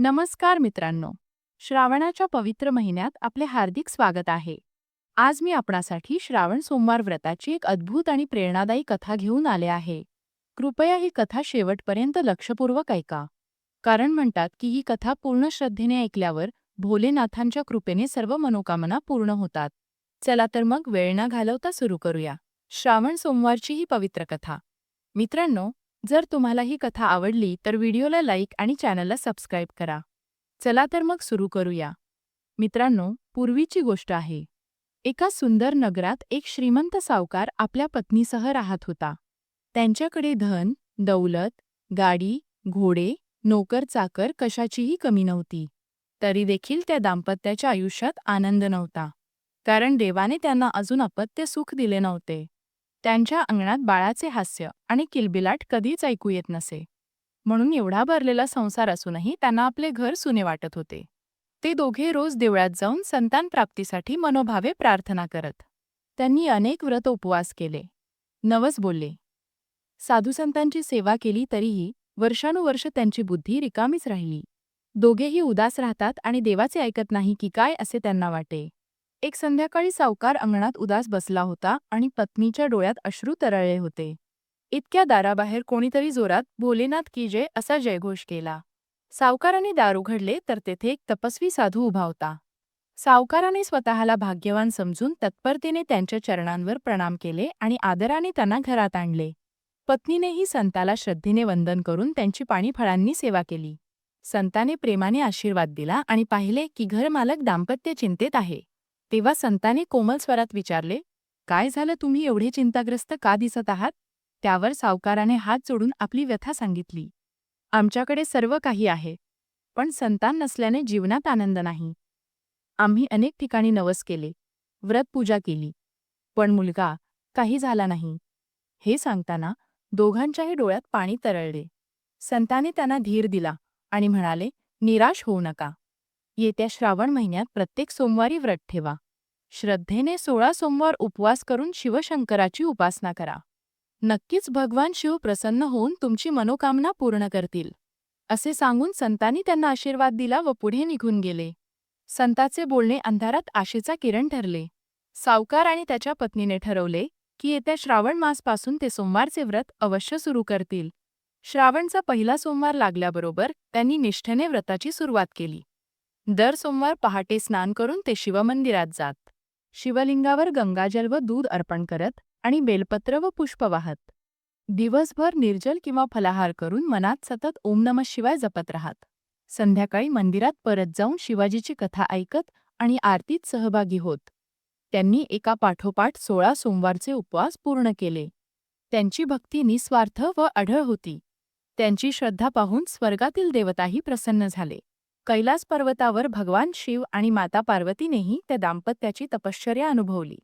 नमस्कार मित्रांनो. श्रावणाच्या पवित्र महिन्यात आपले हार्दिक स्वागत आहे. आज मी आपणासाठी श्रावण सोमवार व्रताची एक अद्भुत आणि प्रेरणादायी कथा घेऊन आले आहे. कृपया ही कथा शेवटपर्यंत लक्षपूर्वक ऐका. कारण म्हणतात की ही कथा पूर्ण श्रद्धेने ऐकल्यावर भोलेनाथांच्या कृपेने सर्व मनोकामना पूर्ण होतात. चला तर मग वेळ न घालवता सुरू करूया. श्रावण सोमवारची ही पवित्र कथा. मित्रांनो जर तुम्हाला ही कथा आवडली तर व्हिडिओला लाईक आणि चॅनलला सबस्क्राईब करा. चला तर मग सुरू करूया. मित्रांनो पूर्वीची गोष्ट आहे. एका सुंदर नगरात एक श्रीमंत सावकार आपल्या पत्नीसह राहत होता. त्यांच्याकडे धन दौलत गाडी घोडे नोकर चाकर कशाचीही कमी नव्हती. तरी देखील त्या दाम्पत्याच्या आयुष्यात आनंद नव्हता. कारण देवाने त्यांना अजून अपत्य सुख दिले नव्हते. त्यांच्या अंगणात बाळाचे हास्य आणि किलबिलाट कधीच ऐकू येत नसे. म्हणून एवढा भरलेला संसार असूनही त्यांना आपले घर सुने वाटत होते. ते दोघे रोज देवळात जाऊन संतान प्राप्तीसाठी मनोभावे प्रार्थना करत. त्यांनी अनेक व्रत उपवास केले. नवस बोलले. साधुसंतांची सेवा केली तरीही वर्षानुवर्ष त्यांची बुद्धी रिकामीच राहिली. दोघेही उदास राहतात आणि देवाचे ऐकत नाही की काय असे त्यांना वाटे. एक संध्याकाळी सावकार अंगणात उदास बसला होता आणि पत्नीच्या डोळ्यात अश्रू तरळले होते. इतक्या दाराबाहेर कोणीतरी जोरात भोलेनाथ की जय असा जयघोष केला. सावकाराने दार उघडले तर तेथे एक तपस्वी साधू उभा होता. सावकाराने स्वतःला भाग्यवान समजून तत्परतेने त्यांच्या चरणांवर प्रणाम केले आणि आदराने त्यांना घरात आणले. पत्नीनेही संताला श्रद्धेने वंदन करून त्यांची पाणीफळांनी सेवा केली. संताने प्रेमाने आशीर्वाद दिला आणि पाहिले की घरमालक दाम्पत्य चिंतेत आहे. तेव्हा संताने कोमल स्वरात विचारले काय झालं तुम्ही एवढे चिंताग्रस्त का दिसत आहात त्यावर सावकाराने हात जोडून आपली व्यथा सांगितली. आमच्याकडे सर्व काही आहे पण संतान नसल्याने जीवनात आनंद नाही. आम्ही अनेक ठिकाणी नवस केले व्रत पूजा केली पण मुलगा काही झाला नाही हे सांगताना दोघांच्याही डोळ्यात पाणी तरळले. संताने त्यांना धीर दिला आणि म्हणाले निराश होऊ नका. येत्या श्रावण महिन्यात प्रत्येक सोमवारी व्रत ठेवा. श्रद्धेने सोळा सोमवार उपवास करून शिवशंकराची उपासना करा. नक्कीच भगवान शिव प्रसन्न होऊन तुमची मनोकामना पूर्ण करतील. असे सांगून संतांनी त्यांना आशीर्वाद दिला व पुढे निघून गेले. संताचे बोलणे अंधारात आशेचा किरण ठरले. सावकार आणि त्याच्या पत्नीने ठरवले की येत्या श्रावण मासपासून ते सोमवारचे व्रत अवश्य सुरू करतील. श्रावणचा पहिला सोमवार लागल्याबरोबर त्यांनी निष्ठेने व्रताची सुरुवात केली. दर सोमवार पहाटे स्नान करून ते शिवमंदिरात जात. शिवलिंगावर गंगाजल व दूध अर्पण करत आणि बेलपत्र व पुष्प वाहत. दिवसभर निर्जल किंवा फलाहार करून मनात सतत ओम नम शिवाय जपत राहत. संध्याकाळी मंदिरात परत जाऊन शिवाजीची कथा ऐकत आणि आरतीत सहभागी होत. त्यांनी एका पाठोपाठ सोळा सोमवारचे उपवास पूर्ण केले. त्यांची भक्ती निस्वार्थ व अढळ होती. त्यांची श्रद्धा पाहून स्वर्गातील देवताही प्रसन्न झाले. कैलास पर्वतावर भगवान शिव आणि माता पार्वतीनेही त्या दाम्पत्याची तपश्चर्या अनुभवली.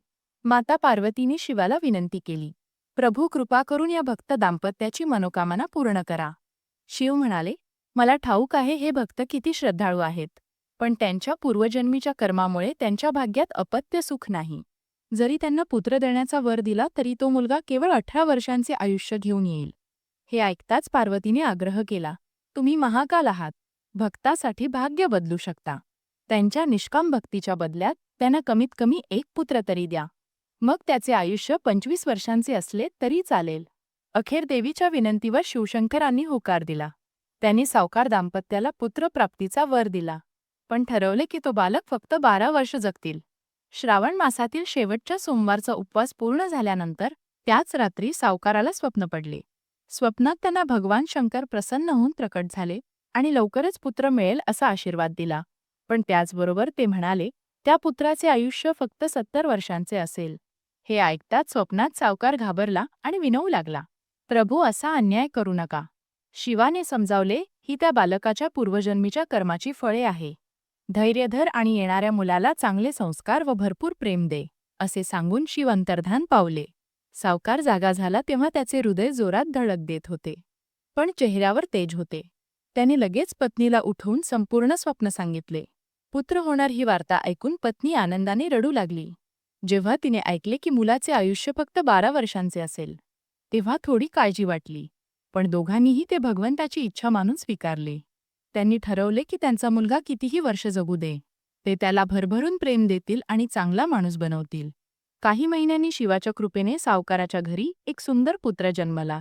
माता पार्वतीने शिवाला विनंती केली प्रभू कृपा करून या भक्त दाम्पत्याची मनोकामना पूर्ण करा. शिव म्हणाले मला ठाऊक आहे हे भक्त किती श्रद्धाळू आहेत पण त्यांच्या पूर्वजन्मीच्या कर्मामुळे त्यांच्या भाग्यात अपत्य सुख नाही. जरी त्यांना पुत्र देण्याचा वर दिला तरी तो मुलगा केवळ अठरा वर्षांचे आयुष्य घेऊन येईल. हे ऐकताच पार्वतीने आग्रह केला तुम्ही महाकाल आहात भक्तासाठी भाग्य बदलू शकता. त्यांच्या निष्काम भक्तीच्या बदल्यात त्यांना कमीत कमी एक पुत्र तरी द्या. मग त्याचे आयुष्य पंचवीस वर्षांचे असले तरी चालेल. अखेर देवीच्या विनंतीवर शिवशंकरांनी होकार दिला. त्यांनी सावकार दाम्पत्याला पुत्रप्राप्तीचा वर दिला. पण ठरवले की तो बालक फक्त बारा वर्ष जगतील. श्रावण मासातील शेवटच्या सोमवारचा उपवास पूर्ण झाल्यानंतर त्याच रात्री सावकाराला स्वप्न पडले. स्वप्नात त्यांना भगवान शंकर प्रसन्न होऊन प्रकट झाले. आणि लवकरच पुत्र मिळेल असा आशीर्वाद दिला. पण त्याचबरोबर ते म्हणाले त्या पुत्राचे आयुष्य फक्त सत्तर वर्षांचे असेल. हे ऐकताच स्वप्नात सावकार घाबरला आणि विनवू लागला प्रभू असा अन्याय करू नका. शिवाने समजावले ही त्या बालकाच्या पूर्वजन्मीच्या कर्माची फळे आहे. धैर्यधर आणि येणाऱ्या मुलाला चांगले संस्कार व भरपूर प्रेम दे असे सांगून शिव अंतर्धान पावले. सावकार जागा झाला तेव्हा त्याचे हृदय जोरात धडक देत होते. पण चेहऱ्यावर तेज होते. त्याने लगेच पत्नीला उठवून संपूर्ण स्वप्न सांगितले. पुत्र होणार ही वार्ता ऐकून पत्नी आनंदाने रडू लागली. जेव्हा तिने ऐकले की मुलाचे आयुष्य फक्त बारा वर्षांचे असेल तेव्हा थोडी काळजी वाटली. पण दोघांनीही ते भगवंताची इच्छा मानून स्वीकारले. त्यांनी ठरवले की त्यांचा मुलगा कितीही वर्ष जगू दे. ते त्याला भरभरून प्रेम देतील आणि चांगला माणूस बनवतील. काही महिन्यांनी शिवाच्या कृपेने सावकाराच्या घरी एक सुंदर पुत्र जन्मला.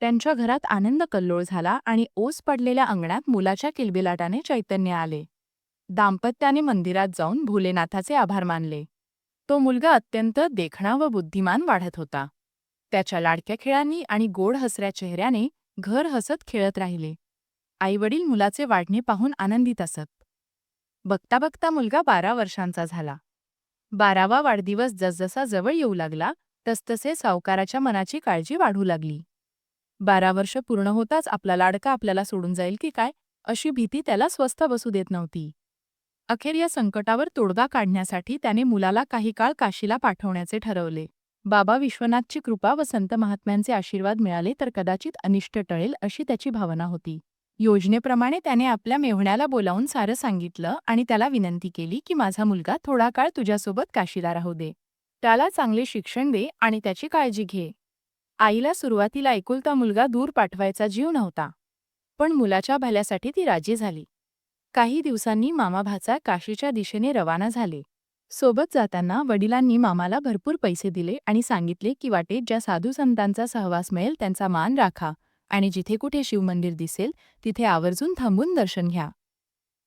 त्यांच्या घरात आनंद कल्लोळ झाला आणि ओस पडलेल्या अंगणात मुलाच्या किलबिलाटाने चैतन्य आले. दाम्पत्याने मंदिरात जाऊन भोलेनाथाचे आभार मानले. तो मुलगा अत्यंत देखणा व बुद्धिमान वाढत होता. त्याच्या लाडक्या खेळांनी आणि गोड हसऱ्या चेहऱ्याने घर हसत खेळत राहिले. आईवडील मुलाचे वाढणे पाहून आनंदित असत. बघता बघता मुलगा बारा वर्षांचा झाला. बारावा वाढदिवस जसजसा जवळ येऊ लागला तसतसे सावकाराच्या मनाची काळजी वाढू लागली. बारा वर्ष पूर्ण होताच आपला लाडका आपल्याला सोडून जाईल की काय अशी भीती त्याला स्वस्थ बसू देत नव्हती. अखेर या संकटावर तोडगा काढण्यासाठी त्याने मुलाला काही काळ काशीला पाठवण्याचे ठरवले. बाबा विश्वनाथची कृपा व संत महात्म्यांचे आशीर्वाद मिळाले तर कदाचित अनिष्ट टळेल अशी त्याची भावना होती. योजनेप्रमाणे त्याने आपल्या मेव्हण्याला बोलावून सारं सांगितलं आणि त्याला विनंती केली की माझा मुलगा थोडा काळ तुझ्यासोबत काशीला राहू दे. त्याला चांगले शिक्षण दे आणि त्याची काळजी घे. आईला सुरुवातीला एकुलता मुलगा दूर पाठवायचा जीव नव्हता पण मुलाच्या भल्यासाठी ती राजी झाली. काही दिवसांनी मामा भाचा काशीच्या दिशेने रवाना झाले. सोबत जाताना वडिलांनी मामाला भरपूर पैसे दिले आणि सांगितले की वाटेत ज्या साधू संतांचा सहवास मिळेल त्यांचा मान राखा आणि जिथे कुठे शिवमंदिर दिसेल तिथे आवर्जून थांबून दर्शन घ्या.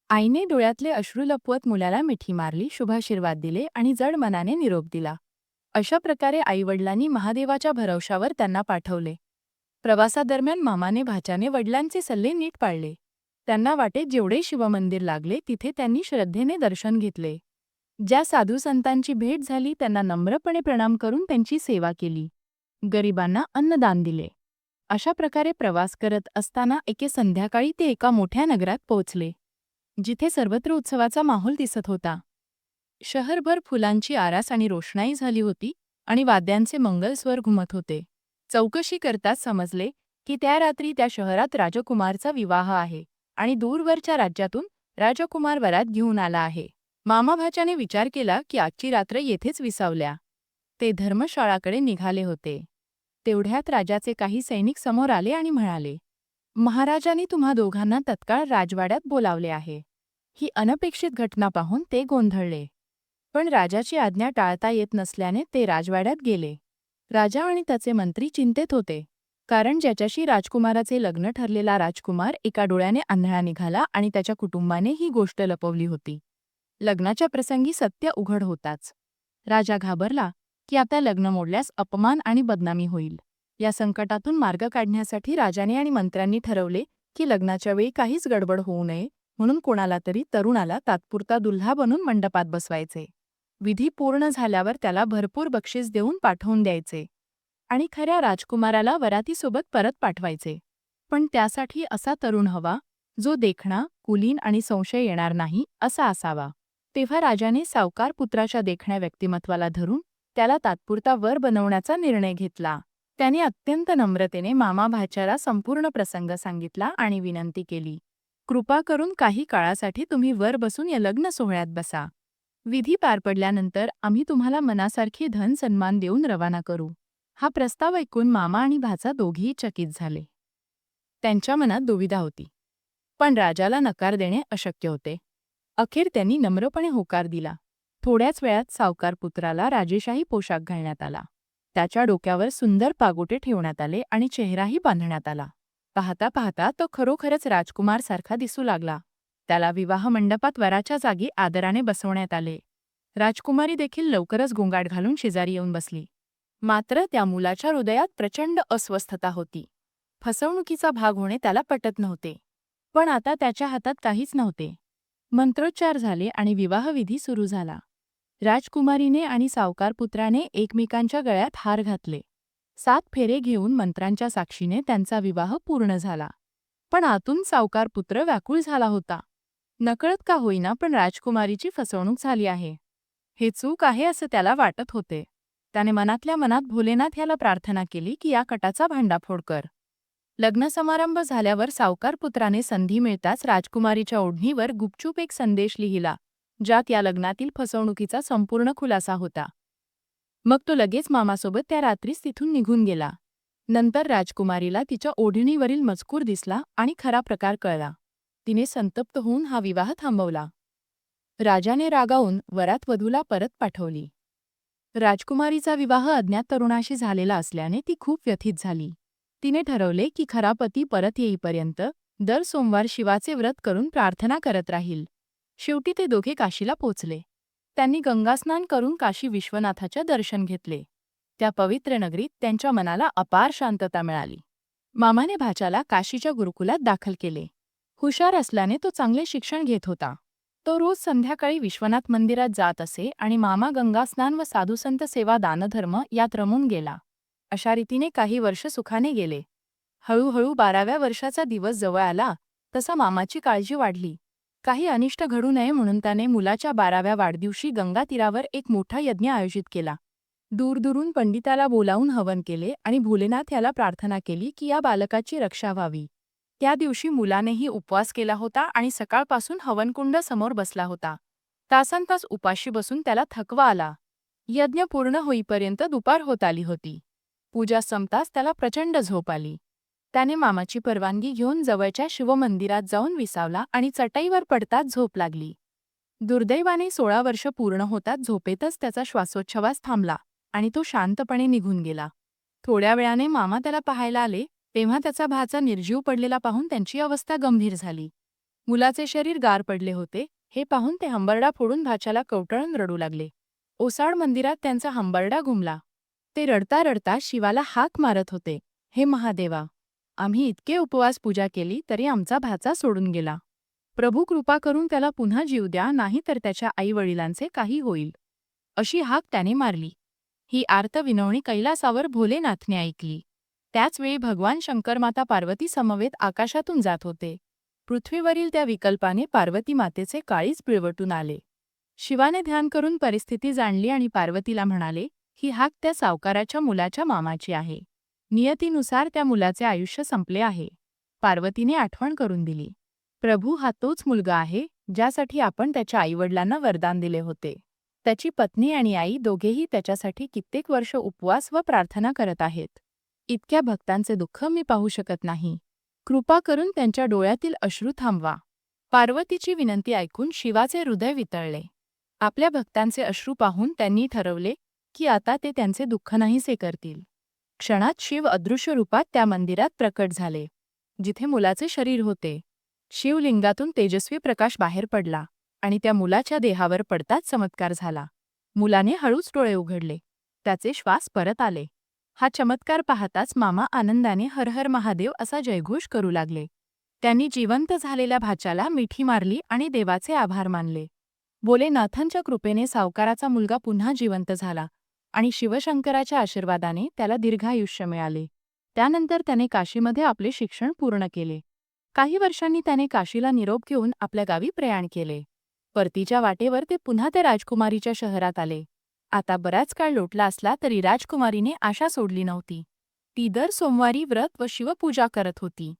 आईने डोळ्यातले अश्रू लपवत मुलाला मिठी मारली शुभाशीर्वाद दिले आणि जड मनाने निरोप दिला. अशा प्रकारे आईवडिलांनी महादेवाच्या भरवशावर त्यांना पाठवले. प्रवासादरम्यान मामाने भाच्याने वडिलांचे सल्ले नीट पाळले. त्यांना वाटेत जेवढे शिवमंदिर लागले तिथे त्यांनी श्रद्धेने दर्शन घेतले. ज्या साधू संतांची भेट झाली त्यांना नम्रपणे प्रणाम करून त्यांची सेवा केली. गरिबांना अन्नदान दिले. अशा प्रकारे प्रवास करत असताना एके संध्याकाळी ते एका मोठ्या नगरात पोहोचले. जिथे सर्वत्र उत्सवाचा माहोल दिसत होता. शहरभर फुलांची आरास आणि रोषणाई झाली होती आणि वाद्यांचे मंगलस्वर घुमत होते. चौकशी करताच समजले की त्या रात्री त्या शहरात राजकुमारचा विवाह आहे आणि दूरवरच्या राज्यातून राजकुमार वरात घेऊन आला आहे. मामाभाच्याने विचार केला की आजची रात्र येथेच विसावल्या. ते धर्मशाळाकडे निघाले होते. तेवढ्यात राजाचे काही सैनिक समोर आले आणि म्हणाले महाराजांनी तुम्हा दोघांना तत्काळ राजवाड्यात बोलावले आहे. ही अनपेक्षित घटना पाहून ते गोंधळले. पण राजाची आज्ञा टाळता येत नसल्याने ते राजवाड्यात गेले. राजा आणि त्याचे मंत्री चिंतेत होते. कारण ज्याच्याशी राजकुमाराचे लग्न ठरलेला राजकुमार एका डोळ्याने आंधळा निघाला आणि त्याच्या कुटुंबाने ही गोष्ट लपवली होती. लग्नाच्या प्रसंगी सत्य उघड होताच. राजा घाबरला की आता लग्न मोडल्यास अपमान आणि बदनामी होईल. या संकटातून मार्ग काढण्यासाठी राजाने आणि मंत्र्यांनी ठरवले की लग्नाच्या वेळी काहीच गडबड होऊ नये म्हणून कोणाला तरी तरुणाला तात्पुरता दुल्हा बनून मंडपात बसवायचे. विधी पूर्ण झाल्यावर त्याला भरपूर बक्षीस देऊन पाठवून द्यायचे आणि खऱ्या राजकुमाराला वरातीसोबत परत पाठवायचे. पण त्यासाठी असा तरुण हवा जो देखणा कुलीन आणि संशय येणार नाही असा असावा. तेव्हा राजाने सावकार पुत्राच्या देखण्या व्यक्तिमत्वाला धरून त्याला तात्पुरता वर बनवण्याचा निर्णय घेतला. त्याने अत्यंत नम्रतेने मामा भाच्याला संपूर्ण प्रसंग सांगितला आणि विनंती केली. कृपा करून काही काळासाठी तुम्ही वर बसून या लग्न सोहळ्यात बसा. विधी पार पडल्यानंतर आम्ही तुम्हाला मनासारखी धन सन्मान देऊन रवाना करू. हा प्रस्ताव ऐकून मामा आणि भाचा दोघेही चकित झाले. त्यांच्या मनात दुविधा होती. पण राजाला नकार देणे अशक्य होते. अखेर त्यांनी नम्रपणे होकार दिला. थोड्याच वेळात सावकार पुत्राला राजेशाही पोशाख घालण्यात आला. त्याच्या डोक्यावर सुंदर पागोटे ठेवण्यात आले आणि चेहराही बांधण्यात आला. पाहता पाहता तो खरोखरच राजकुमारसारखा दिसू लागला. त्याला विवाह मंडपात वराच्या जागी आदराने बसवण्यात आले. राजकुमारी देखील लवकरच गोंगाट घालून शेजारी येऊन बसली. मात्र त्या मुलाच्या हृदयात प्रचंड अस्वस्थता होती. फसवणुकीचा भाग होणे त्याला पटत नव्हते. पण आता त्याच्या हातात काहीच नव्हते. मंत्रोच्चार झाले आणि विवाहविधी सुरू झाला. राजकुमारीने आणि सावकार पुत्राने एकमेकांच्या गळ्यात हार घातले. सात फेरे घेऊन मंत्रांच्या साक्षीने त्यांचा विवाह पूर्ण झाला. पण आतून सावकार पुत्र व्याकुळ झाला होता. नकळत का होईना पण राजकुमारीची फसवणूक झाली आहे. हे चूक आहे असं त्याला वाटत होते. त्याने मनातल्या मनात भोलेनाथ याला प्रार्थना केली की या कटाचा भांडाफोड कर. लग्न समारंभ झाल्यावर सावकार पुत्राने संधी मिळताच राजकुमारीच्या ओढणीवर गुपचूप एक संदेश लिहिला ज्यात या लग्नातील फसवणुकीचा संपूर्ण खुलासा होता. मग तो लगेच मामासोबत त्या रात्रीच तिथून निघून गेला. नंतर राजकुमारीला तिच्या ओढणीवरील मजकूर दिसला आणि खरा प्रकार कळला. तिने संतप्त होऊन हा विवाह थांबवला. राजाने रागावून वरात वधूला परत पाठवली. राजकुमारीचा विवाह अज्ञात तरुणाशी झालेला असल्याने ती खूप व्यथित झाली. तिने ठरवले की खरा पती परत येईपर्यंत दर सोमवार शिवाचे व्रत करून प्रार्थना करत राहील. शेवटी ते दोघे काशीला पोचले. त्यांनी गंगास्नान करून काशी विश्वनाथाच्या दर्शन घेतले. त्या पवित्र नगरीत त्यांच्या मनाला अपार शांतता मिळाली. मामाने भाच्याला काशीच्या गुरुकुलात दाखल केले. हुशार असल्याने तो चांगले शिक्षण घेत होता. तो रोज संध्याकाळी विश्वनाथ मंदिरात जात असे आणि मामा गंगास्नान व साधुसंत सेवा दानधर्म यात रमून गेला. अशा रीतीने काही वर्ष सुखाने गेले. हळूहळू बाराव्या वर्षाचा दिवस जवळ आला तसा मामाची काळजी वाढली. काही अनिष्ट घडू नये म्हणून त्याने मुलाच्या बाराव्या वाढदिवशी गंगा तीरावर एक मोठा यज्ञ आयोजित केला. दूरदूरून पंडिताला बोलावून हवन केले आणि भोलेनाथ याला प्रार्थना केली की या बालकाची रक्षा व्हावी. त्या दिवशी मुलानेही उपवास केला होता आणि सकाळपासून हवनकुंड समोर बसला होता. तासनतास उपाशी बसून त्याला थकवा आला. यज्ञ पूर्ण होईपर्यंत दुपार होत आली होती. पूजा संपताच त्याला प्रचंड झोप आली. त्याने मामाची परवानगी घेऊन जवळच्या शिवमंदिरात जाऊन विसावला आणि चटाईवर पडताच झोप लागली. दुर्दैवाने सोळा वर्ष पूर्ण होतात झोपेतच त्याचा श्वासोच्छवास थांबला आणि तो शांतपणे निघून गेला. थोड्या वेळाने मामा त्याला पाहायला आले तेव्हा त्याचा भाचा निर्जीव पडलेला पाहून त्यांची अवस्था गंभीर झाली. मुलाचे शरीर गार पडले होते हे पाहून ते हंबरडा फोडून भाच्याला कवटळून रडू लागले. ओसाड मंदिरात त्यांचा हंबरडा घुमला. ते रडता रडता शिवाला हाक मारत होते हे महादेवा आम्ही इतके उपवास पूजा केली तरी आमचा भाचा सोडून गेला. प्रभू कृपा करून त्याला पुन्हा जीव द्या नाही तर त्याच्या आईवडिलांचे काही होईल. अशी हाक त्याने मारली. ही आर्त विनवणी कैलासावर भोलेनाथने ऐकली. त्याचवेळी भगवान शंकरमाता पार्वती समवेत आकाशातून जात होते. पृथ्वीवरील त्या विकल्पाने पार्वती मातेचे काळीच पिळवटून आले. शिवाने ध्यान करून परिस्थिती जाणली आणि पार्वतीला म्हणाले ही हाक त्या सावकाराच्या मुलाच्या मामाची आहे. नियतीनुसार त्या मुलाचे आयुष्य संपले आहे. पार्वतीने आठवण करून दिली. प्रभू हा तोच मुलगा आहे ज्यासाठी आपण त्याच्या आईवडिलांना वरदान दिले होते. त्याची पत्नी आणि आई दोघेही त्याच्यासाठी कित्येक वर्ष उपवास व प्रार्थना करत आहेत. इतक्या भक्तांचे दुःख मी पाहू शकत नाही. कृपा करून त्यांच्या डोळ्यातील अश्रू थांबवा. पार्वतीची विनंती ऐकून शिवाचे हृदय वितळले. आपल्या भक्तांचे अश्रू पाहून त्यांनी ठरवले की आता ते त्यांचे दुःख नाहीसे करतील. क्षणात शिव अदृश्य रूपात त्या मंदिरात प्रकट झाले. जिथे मुलाचे शरीर होते. शिवलिंगातून तेजस्वी प्रकाश बाहेर पडला आणि त्या मुलाच्या देहावर पडताच चमत्कार झाला. मुलाने हळूच डोळे उघडले. त्याचे श्वास परत आले. हा चमत्कार पाहताच मामा आनंदाने हरहर महादेव असा जयघोष करू लागले. त्यांनी जिवंत झालेल्या भाच्याला मिठी मारली आणि देवाचे आभार मानले. भोलेनाथांच्या कृपेने सावकाराचा मुलगा पुन्हा जिवंत झाला आणि शिवशंकराच्या आशीर्वादाने त्याला दीर्घायुष्य मिळाले. त्यानंतर त्याने काशीमध्ये आपले शिक्षण पूर्ण केले. काही वर्षांनी त्याने काशीला निरोप घेऊन आपल्या गावी प्रयाण केले. परतीच्या वाटेवर ते पुन्हा त्या राजकुमारीच्या शहरात आले. आता बराच काळ लोटला असला तरी राजकुमारीने आशा सोडली नव्हती. ती दर सोमवारी व्रत व शिवपूजा करत होती.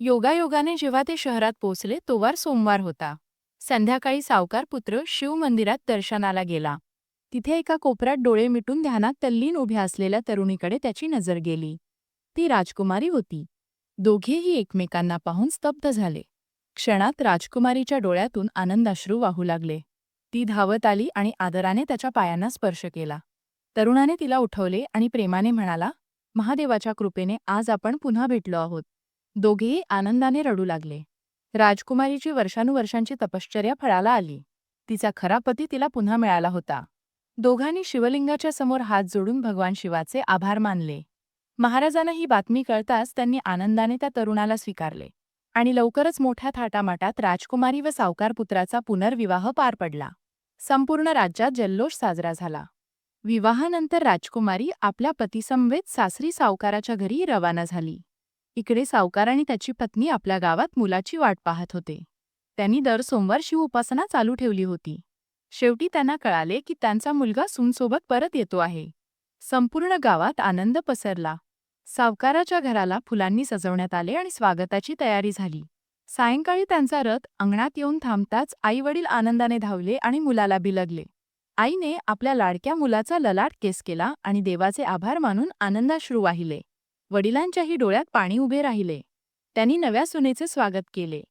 योगायोगाने जेव्हा ते शहरात पोचले तोवार सोमवार होता. संध्याकाळी सावकार पुत्र शिव मंदिरात दर्शनाला गेला. तिथे एका कोपऱ्यात डोळे मिटून ध्यानात तल्लीन उभ्या असलेल्या तरुणीकडे त्याची नजर गेली. ती राजकुमारी होती. दोघेही एकमेकांना पाहून स्तब्ध झाले. क्षणात राजकुमारीच्या डोळ्यातून आनंदाश्रू वाहू लागले. ती धावत आली आणि आदराने त्याच्या पायांना स्पर्श केला. तरुणाने तिला उठवले आणि प्रेमाने म्हणाला महादेवाच्या कृपेने आज आपण पुन्हा भेटलो आहोत. दोघेही आनंदाने रडू लागले. राजकुमारीची वर्षानुवर्षांची तपश्चर्या फळाला आली. तिचा खरा पती तिला पुन्हा मिळाला होता. दोघांनी शिवलिंगाच्या समोर हात जोडून भगवान शिवाचे आभार मानले. महाराजांना ही बातमी कळताच त्यांनी आनंदाने त्या तरुणाला स्वीकारले आणि लवकरच मोठ्या थाटामाटात राजकुमारी व सावकार पुत्राचा पुनर्विवाह पार पडला. संपूर्ण राज्यात जल्लोष साजरा झाला. विवाहानंतर राजकुमारी आपल्या पतीसमवेत सासरी सावकाराच्या घरी रवाना झाली. इकडे सावकार आणि त्याची पत्नी आपल्या गावात मुलाची वाट पाहत होते. त्यांनी दर सोमवार शिव उपासना चालू ठेवली होती. शेवटी त्यांना कळाले की त्यांचा मुलगा सूनसोबत परत येतो आहे. संपूर्ण गावात आनंद पसरला. सावकाराच्या घराला फुलांनी सजवण्यात आले आणि स्वागताची तयारी झाली. सायंकाळी त्यांचा रथ अंगणात येऊन थांबताच आईवडील आनंदाने धावले आणि मुलाला बिलगले. आईने आपल्या लाडक्या मुलाचा ललाट केस केला आणि देवाचे आभार मानून आनंदाश्रू वाहिले. वडिलांच्याही डोळ्यात पाणी उभे राहिले. त्यांनी नव्या सुनेचे स्वागत केले.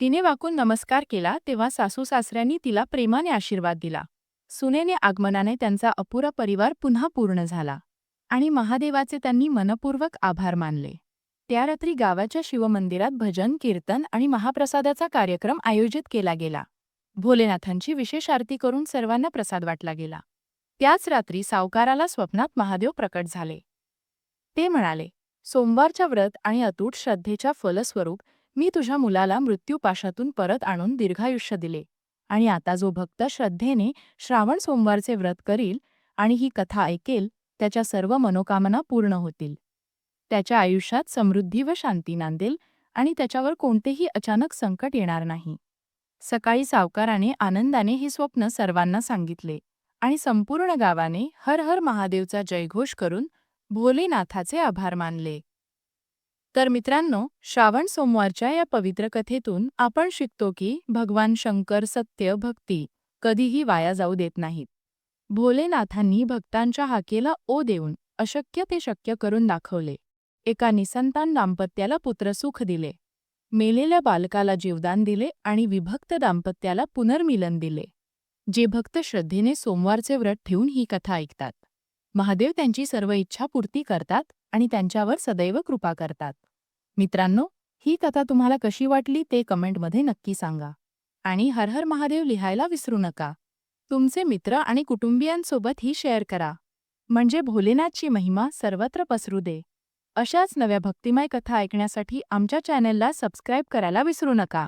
तिने वाकून नमस्कार केला तेव्हा सासू सासऱ्यांनी तिला प्रेमाने आशीर्वाद दिला. सुनेने आगमनाने त्यांचा अपुरा परिवार पुन्हा पूर्ण झाला आणि महादेवाचे त्यांनी मनपूर्वक आभार मानले. त्या रात्री गावाच्या शिवमंदिरात भजन कीर्तन आणि महाप्रसादाचा कार्यक्रम आयोजित केला गेला. भोलेनाथांची विशेष आरती करून सर्वांना प्रसाद वाटला गेला. त्याच रात्री सावकाराला स्वप्नात महादेव प्रकट झाले. ते म्हणाले सोमवारच्या व्रत आणि अतूट श्रद्धेच्या फलस्वरूप मी तुझ्या मुलाला मृत्यूपाशातून परत आणून दीर्घायुष्य दिले आणि आता जो भक्त श्रद्धेने श्रावण सोमवारचे व्रत करील आणि ही कथा ऐकेल त्याच्या सर्व मनोकामना पूर्ण होतील. त्याच्या आयुष्यात समृद्धी व शांती नांदेल आणि त्याच्यावर कोणतेही अचानक संकट येणार नाही. सकाळी सावकाराने आनंदाने हे स्वप्न सर्वांना सांगितले आणि संपूर्ण गावाने हर हर महादेवचा जयघोष करून भोलेनाथाचे आभार मानले. तर मित्रांनो श्रावण सोमवारच्या या पवित्र कथेतून आपण शिकतो की भगवान शंकर सत्य भक्ती कधीही वाया जाऊ देत नाहीत. भोलेनाथांनी भक्तांच्या हाकेला ओ देऊन अशक्य ते शक्य करून दाखवले. एका निसंतान दाम्पत्याला पुत्रसुख दिले. मेलेल्या बालकाला जीवदान दिले आणि विभक्त दाम्पत्याला पुनर्मिलन दिले. जे भक्त श्रद्धेने सोमवारचे व्रत ठेवून ही कथा ऐकतात. महादेव त्यांची सर्व इच्छा पूर्ती करतात आणि त्यांच्यावर सदैव कृपा करतात. मित्रांनो ही कथा तुम्हाला कशी वाटली ते कमेंटमध्ये नक्की सांगा. आणि हर हर महादेव लिहायला विसरू नका. तुमचे मित्र आणि कुटुंबियांसोबत ही शेअर करा. म्हणजे भोलेनाथची महिमा सर्वत्र पसरू दे. अशाच नव्या भक्तिमय कथा ऐकण्यासाठी आमच्या चॅनेलला सबस्क्राईब करायला विसरू नका.